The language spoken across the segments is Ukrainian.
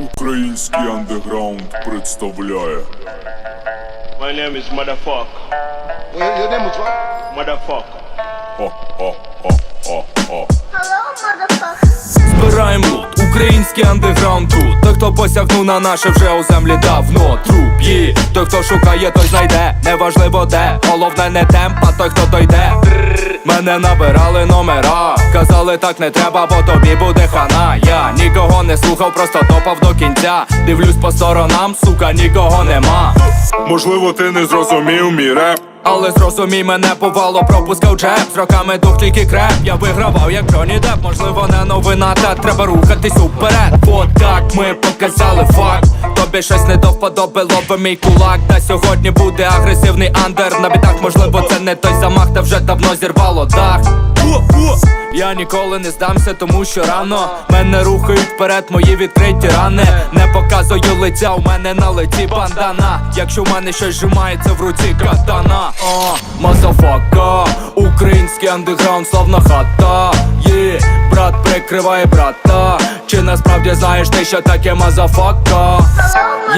Український андеграунд представляє. My name is Motherfucker. Well, your name is what? Motherfucker. Хо-хо-хо-хо-хо Hello, motherfucker. Збираєм лут, український андеграунд тут. Той, хто посягнув на наше вже у землі давно. Труп є, той, хто шукає, той знайде. Неважливо де, головне не темп, а той, хто дойде. Мене набирали номера. Казали так не треба, бо тобі буде хана. Я слухав, просто топав до кінця. Дивлюсь по сторонам, сука, нікого нема. Можливо, ти не зрозумів мій реп. Але зрозумій мене повало, пропускав джеб. З роками дух тільки креп. Я вигравав як Джонні Деп Можливо не новина, та треба рухатись уперед. От так ми показали факт. Тобі щось не до вподоби, лоби мій кулак. Та сьогодні буде агресивний андер. На бітах, можливо, це не той замах, та вже давно зірвало дах я ніколи не здамся, тому що рано мене рухають вперед, мої відкриті рани. Не показую лиця, у мене на лиці бандана. Якщо в мене щось зжимається в руці катана, мазафака, український андеграунд, славна хата. Є, брат прикриває брата. Чи насправді знаєш ти, що таке мазафака?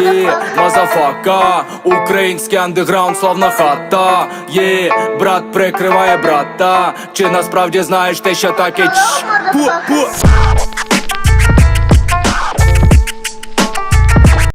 Є, мазафака, український андеграунд, славна хата. Є, брат прикриває брата. Чи насправді знаєш ти, що таке? Чш, пу, пу.